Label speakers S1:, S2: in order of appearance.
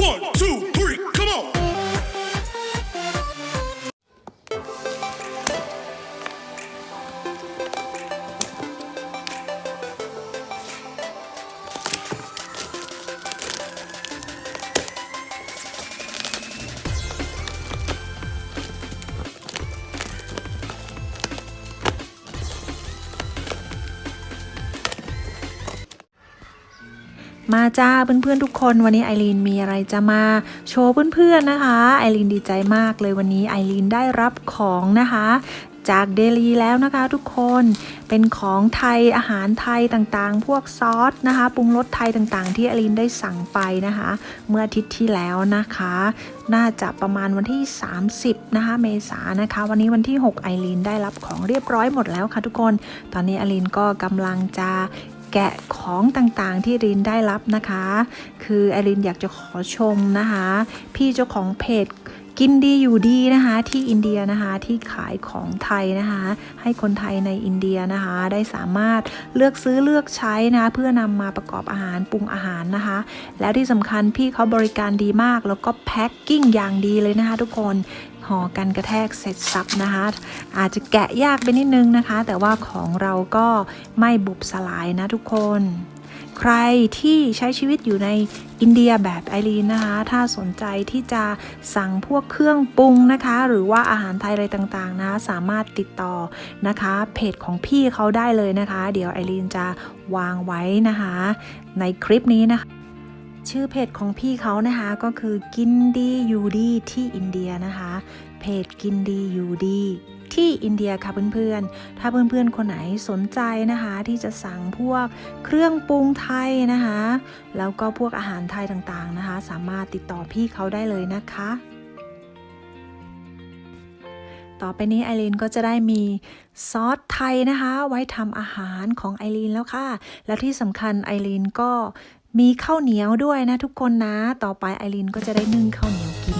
S1: One, two,
S2: มาจ้าเพื่อนๆทุกคนวันนี้ไอรีนมีอะไรจะมาโชว์เพื่อนๆนะคะไอรีนดีใจมากเลยวันนี้ไอรีนได้รับของนะคะ จากเดลีแล้วนะคะทุกคนเป็นของไทยอาหารไทยต่างๆ พวกซอสนะคะปรุงรสไทยต่างๆ ที่ไอรีนได้สั่งไปนะคะ เมื่ออาทิตย์ที่แล้วนะคะ น่าจะประมาณวันที่ 30 นะคะ เมษายนะคะ วันนี้วันที่ 6 ไอรีนได้รับของเรียบร้อยหมดแล้วค่ะทุกคน ตอนนี้ไอรีนก็กำลังจะ แกะของต่างๆที่รินได้รับนะคะ คือไอรินอยากจะขอชมนะคะ พี่เจ้าของเพจ กินดีอยู่ดีนะคะที่อินเดียนะคะที่ขายของไทยนะคะ ให้คนไทยในอินเดียนะคะ ได้สามารถเลือกซื้อเลือกใช้นะะเพื่อนำมาประกอบอาหารปรุงอาหารนะคะ แล้วที่สำคัญพี่เขาบริการดีมาก แล้วก็แพ็คกิ้งอย่างดีเลยนะคะ ทุกคนห่อกันกระแทกเสร็จสับนะคะ อาจจะแกะยากไปนิดนึงนะคะ แต่ว่าของเราก็ไม่บุบสลายนะทุกคน ใครที่ใช้ชีวิตอยู่ในอินเดียแบบไอรีนนะคะ ถ้าสนใจที่จะสั่งพวกเครื่องปรุงนะคะ หรือว่าอาหารไทยอะไรต่างๆนะสามารถติดต่อนะคะ เพจของพี่เขาได้เลยนะคะ เดี๋ยวไอรีนจะวางไว้นะคะ ในคลิปนี้นะคะ ชื่อเพจของพี่เขานะคะก็คือกินดีอยู่ดีที่อินเดียนะคะ เพจกินดีอยู่ดีที่อินเดียค่ะเพื่อนๆ ถ้าเพื่อนๆ คนไหนสนใจนะคะ ที่จะสั่งพวกเครื่องปรุงไทยนะคะ แล้วก็พวกอาหารไทยต่างๆนะคะ สามารถติดต่อพี่เขาได้เลยนะคะ ต่อไปนี้ไอรีนก็จะได้มีซอสไทยนะคะ ไว้ทำอาหารของไอรีนแล้วค่ะ และที่สำคัญไอรีนก็ มีข้าวเหนียวด้วยนะทุกคนนะ ต่อไปไอรินก็จะได้นึ่งข้าวเหนียวกิน